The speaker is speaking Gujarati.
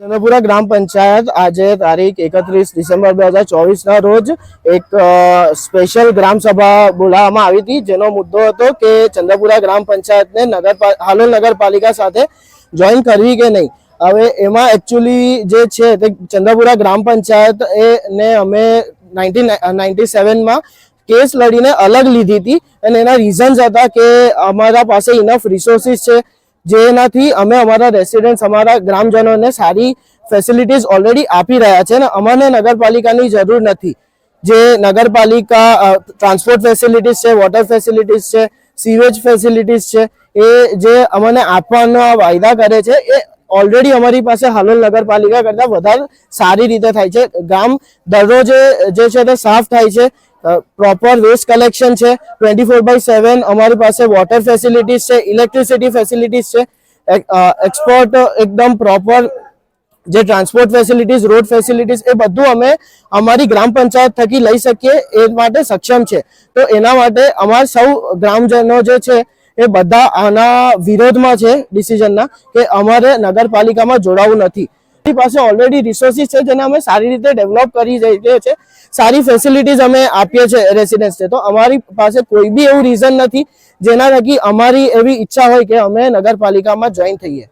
ચંદ્રપુરા ગ્રામ પંચાયત આજે તારીખ એકત્રીસ ડિસેમ્બર બે હજાર ચોવીસના રોજ એક સ્પેશિયલ ગ્રામ સભા બોલાવવામાં આવી હતી. જેનો મુદ્દો હતો કે ચંદ્રપુરા ગ્રામ પંચાયતને નગર હાલોલ નગરપાલિકા સાથે જોઈન કરવી કે નહીં. હવે એમાં એકચ્યુઅલી જે છે તે ચંદ્રપુરા ગ્રામ પંચાયત એ ને અમે નાઇન્ટીન નાઇન્ટી સેવનમાં કેસ લડીને અલગ લીધી હતી. અને એના રીઝન્સ હતા કે અમારા પાસે ઇનફ રિસોર્સિસ છે. જેનાથી અમે અમારા રેસિડન્ટ્સ અમારા ગ્રામજનોને સારી ફેસિલિટીઝ ઓલરેડી આપી રહ્યા છે અને અમને નગરપાલિકાની જરૂર નથી. જે નગરપાલિકા ટ્રાન્સપોર્ટ ફેસિલિટીઝ છે વોટર ફેસિલિટીઝ છે સીવેજ ફેસિલિટીઝ છે, એ જે અમને આપવાના વાયદા કરે છે, એ ઓલરેડી અમારી પાસે હાલોલ નગરપાલિકા કરતાં વધારે સારી રીતે થાય છે. ગામ દરરોજ જે છે તે સાફ થાય છે પ્રોપર વેસ્ટ કલેક્શન છે. ટ્વેન્ટી ફોર બાય સેવન અમારી પાસે વોટર ફેસિલિટીઝ છે ઇલેક્ટ્રિસિટી ફેસિલિટીઝ છે. એક્સપોર્ટ એકદમ પ્રોપર જે ટ્રાન્સપોર્ટ ફેસિલિટીઝ રોડ ફેસિલિટીઝ એ બધું અમે અમારી ગ્રામ પંચાયત થકી લઈ શકીએ એ માટે સક્ષમ છે. તો એના માટે અમારા સૌ ગ્રામજનો જે છે, એ બધા આના વિરોધમાં છે ડિસિઝનના કે અમારે નગરપાલિકામાં જોડાવું નથી. પાસે ઓલરેડી રિસોર્સિસ છે જેને અમે સારી રીતે ડેવલપ કરી જઈએ છે સારી ફેસિલિટીઝ અમે આપીએ છીએ રેસિડન્ટ્સને તો અમારી પાસે કોઈ બી એવું રીઝન નથી જેના થકી અમારી એવી ઈચ્છા હોય કે અમે નગરપાલિકામાં જોઈન થઈએ.